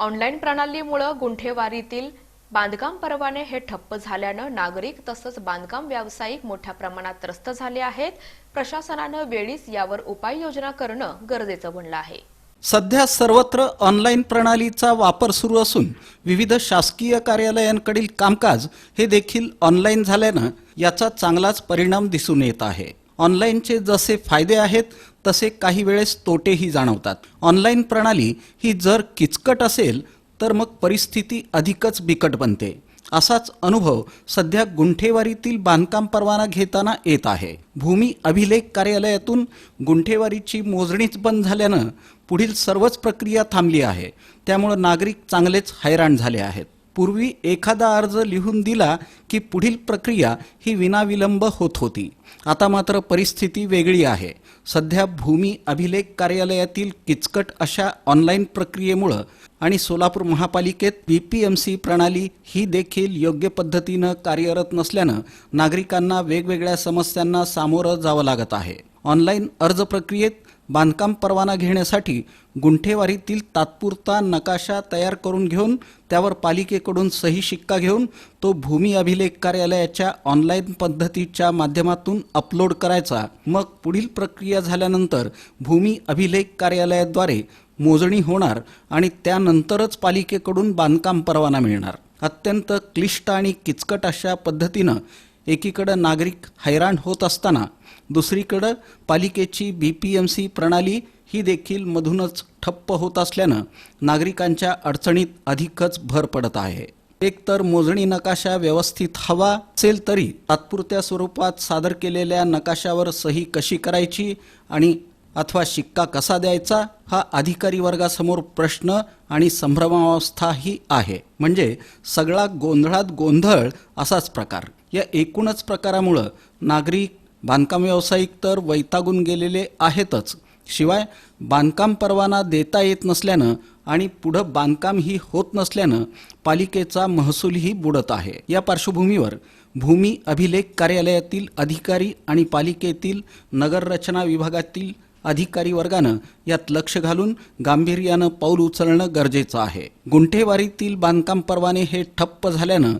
Online प्रणालीमुळे गुंठेवारीतील बांधकाम परवाने हे ठप्प झाल्यानं नागरिक तसंच बांधकाम व्यावसायिक मोठ्या प्रमाणात त्रस्त झाले आहेत. प्रशासनानं वेळीच यावर उपाययोजना करणं गरजेचं बनलं आहे. सध्या सर्वत्र ऑनलाईन प्रणालीचा वापर सुरू असून विविध शासकीय कार्यालयांकडील कामकाज हे देखील ऑनलाईन झाल्यानं याचा चांगलाच परिणाम दिसून येत आहे. ऑनलाईनचे जसे फायदे आहेत तसे काही वेळेस तोटेही जाणवतात. ऑनलाईन प्रणाली ही जर किचकट असेल तर मग परिस्थिती अधिकच बिकट बनते. असाच अनुभव सध्या गुंठेवारीतील बांधकाम परवाना घेताना येत आहे. भूमी अभिलेख कार्यालयातून गुंठेवारीची मोजणीच बंद झाल्यानं पुढील सर्वच प्रक्रिया थांबली आहे. त्यामुळं नागरिक चांगलेच हैराण झाले आहेत. पूर्वी एखादा अर्ज लिहून दिला की पुढील प्रक्रिया ही विनाविलंब होत होती. आता मात्र परिस्थिती वेगळी आहे. सध्या भूमी अभिलेख कार्यालयातील किचकट अशा ऑनलाईन प्रक्रियेमुळं आणि सोलापूर महापालिकेत पी पी एम सी प्रणाली ही देखील योग्य पद्धतीनं कार्यरत नसल्यानं नागरिकांना वेगवेगळ्या समस्यांना सामोरं जावं लागत आहे. ऑनलाईन अर्ज प्रक्रियेत बांधकाम परवाना घेण्यासाठी गुंठेवारीतील तात्पुरता नकाशा तयार करून घेऊन त्यावर पालिकेकडून सही शिक्का घेऊन तो भूमी अभिलेख कार्यालयाच्या ऑनलाईन पद्धतीच्या माध्यमातून अपलोड करायचा. मग पुढील प्रक्रिया झाल्यानंतर भूमी अभिलेख कार्यालयाद्वारे मोजणी होणार आणि त्यानंतरच पालिकेकडून बांधकाम परवाना मिळणार. अत्यंत क्लिष्ट आणि किचकट अशा पद्धतीनं एकीकडं नागरिक हैराण होत असताना दुसरीकडं पालिकेची बी पी एम सी प्रणाली ही देखील मधूनच ठप्प होत असल्यानं नागरिकांच्या अडचणीत अधिकच भर पडत आहे. एकतर मोजणी नकाशा व्यवस्थित हवा असेल तरी तात्पुरत्या स्वरूपात सादर केलेल्या नकाशावर सही कशी करायची आणि अथवा शिक्का कसा द्यायचा हा अधिकारी वर्गासमोर प्रश्न आणि संभ्रमावस्था ही आहे. म्हणजे सगळा गोंधळात गोंधळ असाच प्रकार. या एकूणच प्रकारामुळं नागरिक बांधकाम व्यावसायिक तर वैतागून गेलेले आहेतच. शिवाय बांधकाम परवाना देता येत नसल्यानं आणि पुढं बांधकामही होत नसल्यानं पालिकेचा महसूलही बुडत आहे. या पार्श्वभूमीवर भूमी अभिलेख कार्यालयातील अधिकारी आणि पालिकेतील नगररचना विभागातील अधिकारी वर्गानं यात लक्ष घालून गांभीर्यानं पाऊल उचलणं गरजेचं आहे. गुंठेवारीतील बांधकाम परवाने हे ठप्प झाल्यानं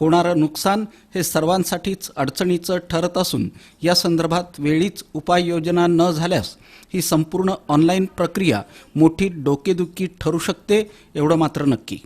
होणारं नुकसान हे सर्वांसाठीच अडचणीचं ठरत असून या संदर्भात वेळीच उपाययोजना न झाल्यास ही संपूर्ण ऑनलाईन प्रक्रिया मोठी डोकेदुखी ठरू शकते एवढं मात्र नक्की.